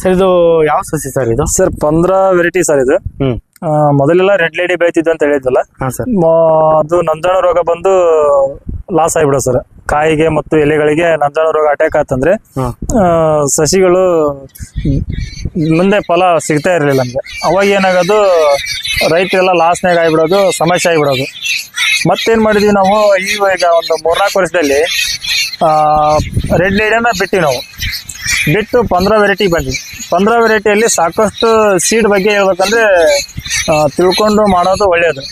Sir ಇದು ಯಾವ ಸಸಿ ಸರ್ ಇದು? ಸರ್ ಪಂದ್ರ ವೆರೈಟಿ ಸರ್ ಇದು. ಮೊದಲೆಲ್ಲ ರೆಡ್ ಲೇಡಿ ಬೆಳಿತಿದ್ದು ಅಂತ ಹೇಳಿದ್ವಲ್ಲ? ಅದು ನಂಜಾಣ ರೋಗ ಬಂದು ಲಾಸ್ ಆಗಿಬಿಡೋ ಸರ್ ಕಾಯಿಗೆ ಮತ್ತು ಎಲೆಗಳಿಗೆ ನಂಜಾಣ ರೋಗ ಅಟ್ಯಾಕ್ ಆತಂದ್ರೆ ಸಸಿಗಳು ಮುಂದೆ ಫಲ ಸಿಗ್ತಾ ಇರಲಿಲ್ಲ ನಮಗೆ. ಅವಾಗ ಏನಾಗೋದು ರೈತರೆಲ್ಲ ಲಾಸ್ನಾಗ ಆಗಿಬಿಡೋದು ಸಮಸ್ಯೆ ಆಗಿಬಿಡೋದು. ಮತ್ತೇನು ಮಾಡಿದ್ವಿ ನಾವು ಈಗ ಒಂದು ಮೂರ್ನಾಲ್ಕು ವರ್ಷದಲ್ಲಿ ರೆಡ್ ಲೇಡಿಯನ್ನ ಬಿಟ್ಟಿವಿ ನಾವು. ಬಿಟ್ಟು ಪಂದ್ರ ವೆರೈಟಿ ಬಂದ್ವಿ ಪಂದ್ರ ವೆರೈಟಿಯಲ್ಲಿ ಸಾಕಷ್ಟು ಸೀಡ್ ಬಗ್ಗೆ ಹೇಳ್ಬೇಕಂದ್ರೆ ತಿಳ್ಕೊಂಡು ಮಾಡೋದು ಒಳ್ಳೆಯದು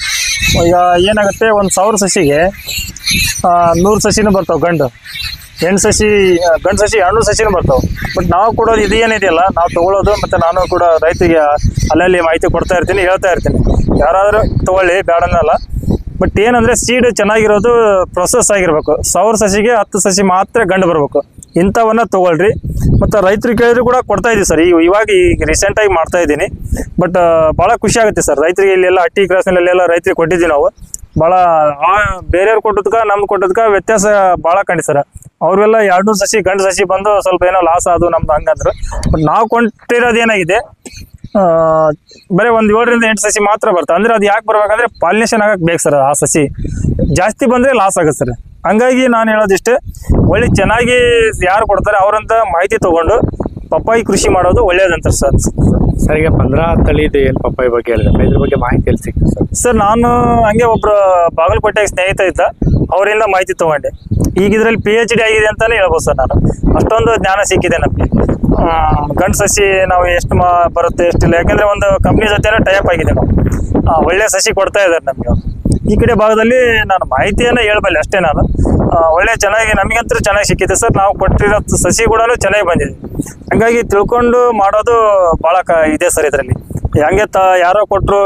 ಈಗ ಏನಾಗುತ್ತೆ, ಒಂದು ಸಾವಿರ ಸಸಿಗೆ ನೂರು ಸಸಿನೂ ಬರ್ತಾವೆ ಗಂಡು. ಹೆಣ್ಣು ಸಸಿ ಗಂಡು ಸಸಿ ಹಣ್ಣು ಸಸಿನೂ ಬರ್ತಾವೆ. ಬಟ್ ನಾವು ಕೊಡೋದು ಇದು ಏನಿದೆಯಲ್ಲ ನಾವು ತಗೊಳ್ಳೋದು ಮತ್ತು ನಾನು ಕೂಡ ರೈತರಿಗೆ ಅಲ್ಲಲ್ಲಿ ಮಾಹಿತಿ ಕೊಡ್ತಾ ಇರ್ತೀನಿ, ಹೇಳ್ತಾ ಇರ್ತೀನಿ. ಯಾರಾದರೂ ತೊಗೊಳ್ಳಿ ಬೇಡನ್ನಲ್ಲ ಬಟ್ ಏನಂದ್ರೆ ಸೀಡ್ ಚೆನ್ನಾಗಿರೋದು ಪ್ರೊಸೆಸ್ ಆಗಿರ್ಬೇಕು. ಸಾವಿರ ಸಸಿಗೆ ಹತ್ತು ಸಸಿ ಮಾತ್ರ ಗಂಡು ಬರಬೇಕು. ಇಂಥವನ್ನ ತಗೊಳ್ರಿ. ಮತ್ತು ರೈತರು ಕೇಳಿದ್ರು ಕೂಡ ಕೊಡ್ತಾ ಇದೀವಿ ಸರ್. ಈಗ ಇವಾಗ ಈಗ ರೀಸೆಂಟಾಗಿ ಮಾಡ್ತಾ ಇದ್ದೀನಿ. ಬಟ್ ಭಾಳ ಖುಷಿ ಆಗುತ್ತೆ ಸರ್. ರೈತರಿಗೆ ಇಲ್ಲೆಲ್ಲ ಹಟ್ಟಿ ಕ್ರಾಸ್ನಲ್ಲೆಲ್ಲ ರೈತರಿಗೆ ಕೊಟ್ಟಿದ್ದೀವಿ ನಾವು. ಭಾಳ ಬೇರೆಯವ್ರು ಕೊಟ್ಟದ್ಕ ನಮ್ಗೆ ಕೊಟ್ಟದ್ಕ ವ್ಯತ್ಯಾಸ ಭಾಳ ಕಂಡಿ ಸರ್. ಅವರೆಲ್ಲ ಎರಡು ಸಸಿ ಗಂಡು ಸಸಿ ಬಂದು ಸ್ವಲ್ಪ ಏನೋ ಲಾಸ್ ಆದು ನಮ್ದು ಹಂಗಂದ್ರು. ಬಟ್ ನಾವು ಕೊಟ್ಟಿರೋದು ಏನಾಗಿದೆ? ಬರೀ ಒಂದು ಏಳರಿಂದ ಎಂಟು ಸಸಿ ಮಾತ್ರ ಬರ್ತದೆ ಅಂದರೆ ಅದು ಯಾಕೆ ಬರ್ಬೇಕಂದ್ರೆ ಪಾಲಿನೇಷನ್ ಆಗಕ್ಕೆ ಬೇಕು ಸರ್ ಆ ಸಸಿ. ಜಾಸ್ತಿ ಬಂದರೆ ಲಾಸ್ ಆಗುತ್ತೆ ಸರ್. ಹಂಗಾಗಿ ನಾನು ಹೇಳೋದಿಷ್ಟೇ ಒಳ್ಳೆ ಚೆನ್ನಾಗಿ ಯಾರು ಕೊಡ್ತಾರೆ ಅವರಂತ ಮಾಹಿತಿ ತೊಗೊಂಡು ಪಪ್ಪಾಯಿ ಕೃಷಿ ಮಾಡೋದು ಒಳ್ಳೇದಂತಾರೆ ಸರ್. ಸರ್ ಈಗ ಪಂದ್ರ ಇದೆ ಏನು ಪಪ್ಪಾಯಿ ಬಗ್ಗೆ ಹೇಳಿದ್ರೆ ಇದ್ರ ಬಗ್ಗೆ ಮಾಹಿತಿ ಎಲ್ಲಿ ಸಿಕ್ತು ಸರ್? ಸರ್ ನಾನು ಹಂಗೆ ಒಬ್ರು ಬಾಗಲಕೋಟೆಗೆ ಸ್ನೇಹಿತ ಇದ್ದ ಅವರಿಂದ ಮಾಹಿತಿ ತಗೊಂಡೆ. ಈಗ ಇದರಲ್ಲಿ ಪಿ ಎಚ್ ಡಿ ಆಗಿದೆ ಅಂತಲೇ ಹೇಳ್ಬೋದು ಸರ್ ನಾನು. ಅಷ್ಟೊಂದು ಜ್ಞಾನ ಸಿಕ್ಕಿದೆ ನಮಗೆ. ಗಂಡು ಸಸಿ ನಾವು ಎಷ್ಟು ಮಾ ಬರುತ್ತೆ ಎಷ್ಟಿಲ್ಲ. ಯಾಕಂದರೆ ಒಂದು ಕಂಪ್ನಿ ಜೊತೆ ಟೈಪ್ ಆಗಿದೆ ನಾವು ಆ, ಒಳ್ಳೆ ಸಸಿ ಕೊಡ್ತಾ ಇದ್ದಾರೆ ನಮಗೆ ಈ ಕಡೆ ಭಾಗದಲ್ಲಿ ನಾನು ಮಾಹಿತಿಯನ್ನು ಹೇಳಬಲ್ಲೆ ಅಷ್ಟೇ ನಾನು. ಒಳ್ಳೆ ಚೆನ್ನಾಗಿ ನಮಗಂತೂ ಚೆನ್ನಾಗಿ ಸಿಕ್ಕಿದೆ ಸರ್. ನಾವು ಕೊಟ್ಟಿರೋ ಸಸಿ ಕೂಡ ಚೆನ್ನಾಗಿ ಬಂದಿದೆ. ಹಂಗಾಗಿ ತಿಳ್ಕೊಂಡು ಮಾಡೋದು ಭಾಳ ಕ ಇದೆ ಸರ್ ಇದರಲ್ಲಿ. ಹಂಗೆ ತ ಯಾರೋ ಕೊಟ್ಟರು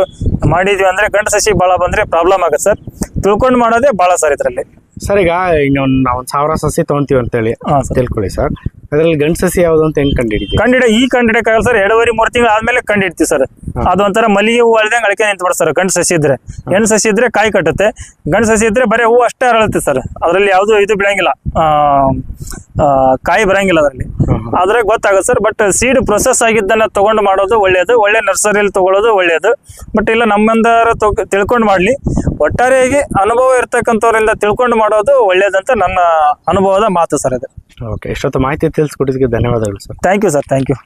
ಮಾಡಿದ್ವಿ ಅಂದ್ರೆ ಗಂಡು ಸಸಿ ಭಾಳ ಬಂದ್ರೆ ಪ್ರಾಬ್ಲಮ್ ಆಗುತ್ತೆ ಸರ್. ತಿಳ್ಕೊಂಡು ಮಾಡೋದೇ ಭಾಳ ಸರ್ ಇದರಲ್ಲಿ. ಸರ್ ಈಗ ಇನ್ನೊಂದು ನಾವು ಒಂದು ಸಾವಿರ ಸಸಿ ತೊಗೊಂತೀವಿ ಅಂತೇಳಿ ಹಾಂ ಸರ್. ತಿಳ್ಕೊಳ್ಳಿ ಸರ್. ಅದರಲ್ಲಿ ಗಂಡು ಸಸಿ ಯಾವುದು ಅಂತ ಹೆಂಗೆ ಕಂಡಿಡಿ ಕಂಡಿಡ ಈ ಕಂಡಿಡಕ್ಕಾಗಲ್ಲ ಸರ್. ಎರಡುವರೆ ಮೂರು ತಿಂಗಳು ಆದ್ಮೇಲೆ ಕಂಡಿಡ್ತೀವಿ ಸರ್. ಅದೊಂಥರ ಮಲ್ಲಿಗೆ ಹೂ ಅಳ್ದಂಗೆ ಅಳಕೆ ನಿಂತು ಸರ್ ಗಂಡು ಸಸಿ ಇದ್ರೆ. ಹೆಣ್ಣು ಸಸಿ ಇದ್ರೆ ಕಾಯಿ ಕಟ್ಟುತ್ತೆ. ಗಂಡು ಸಸಿ ಇದ್ರೆ ಬರೀ ಹೂ ಅಷ್ಟೇ ಅರಳುತ್ತೆ ಸರ್. ಅದರಲ್ಲಿ ಯಾವುದು ಇದು ಬಿಡಂಗಿಲ್ಲ ಕಾಯಿ ಬರಂಗಿಲ್ಲ ಅದರಲ್ಲಿ. ಆದ್ರೆ ಗೊತ್ತಾಗುತ್ತೆ ಸರ್ ಬಟ್ ಸೀಡ್ ಪ್ರೊಸೆಸ್ ಆಗಿದ್ದನ್ನ ತಗೊಂಡು ಮಾಡೋದು ಒಳ್ಳೆಯದು ಒಳ್ಳೆ ನರ್ಸರಿಯಲ್ಲಿ ತಗೊಳ್ಳೋದು ಒಳ್ಳೆಯದು ಬಟ್ ಇಲ್ಲ ನಮ್ಮಂದರ ತಿಳ್ಕೊಂಡು ಮಾಡಲಿ. ಒಟ್ಟಾರೆಯಾಗಿ ಅನುಭವ ಇರ್ತಕ್ಕಂಥವ್ರಿಂದ ತಿಳ್ಕೊಂಡು ಮಾಡೋದು ಒಳ್ಳೇದಂತ ನನ್ನ ಅನುಭವದ ಮಾತು ಸರ್ ಇದೆ. ಓಕೆ ಇಷ್ಟೊತ್ತು ಮಾಹಿತಿ ತಿಳಿಸ್ಕೊಟ್ಟಿದ್ದಕ್ಕೆ ಧನ್ಯವಾದಗಳು sir. Thank you sir thank you